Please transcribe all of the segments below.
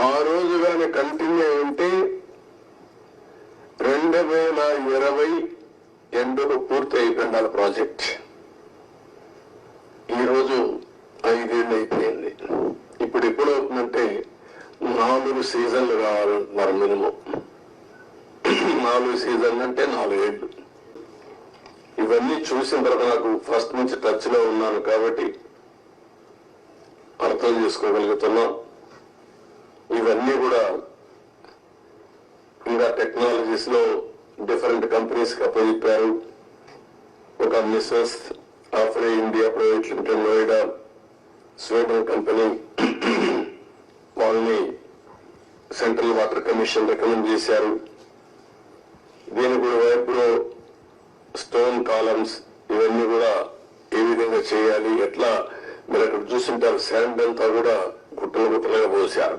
ఆ రోజు కానీ కంటిన్యూ అయింటే రెండు వేల ఇరవై ఎండుకు పూర్తి అయిపోయిండాలి ప్రాజెక్ట్. ఈరోజు ఐదేళ్ళు అయిపోయింది. ఇప్పుడు ఎప్పుడు అవుతుందంటే నాలుగు సీజన్లు కావాలంటున్నారు మినిమం. నాలుగు సీజన్లు అంటే నాలుగేళ్ళు. ఇవన్నీ చూసిన తర్వాత నాకు ఫస్ట్ నుంచి టచ్లో ఉన్నాను కాబట్టి అర్థం చేసుకోగలుగుతున్నాం. ఇవన్నీ కూడా ఇంకా టెక్నాలజీస్లో డిఫరెంట్ కంపెనీస్కి అప్పచెప్పారు. ఒక Messrs Afry India private limited Noida Sweden company వాళ్ళని సెంట్రల్ వాటర్ కమిషన్ రికమెండ్ చేశారు. దీని కూడా వైపులో స్టోన్ కాలమ్స్ ఇవన్నీ కూడా ఏ విధంగా చేయాలి ఎట్లా మీరు అక్కడ చూసింటారు. శాండ్ అంతా కూడా గుట్టలు గుట్టలుగా పోసారు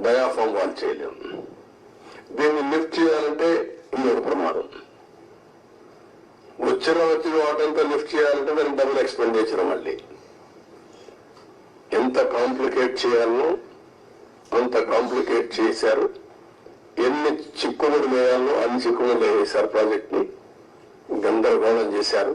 డయాఫామ్ వాల్ చేయలేం దీన్ని లిఫ్ట్ చేయాలంటే ఇంకొక ప్రమాదం. వచ్చిన వచ్చిన వాటంతా లిఫ్ట్ చేయాలంటే దానికి డబుల్ ఎక్స్పెండిచర్ మళ్ళీ. ఎంత కాంప్లికేట్ చేయాలనో అంత కాంప్లికేట్ చేశారు. ఎన్ని చిక్కుముడు వేయాలో అన్ని చిక్కుముడు వేసారు ప్రాజెక్ట్ని. గందరగోళం చేశారు.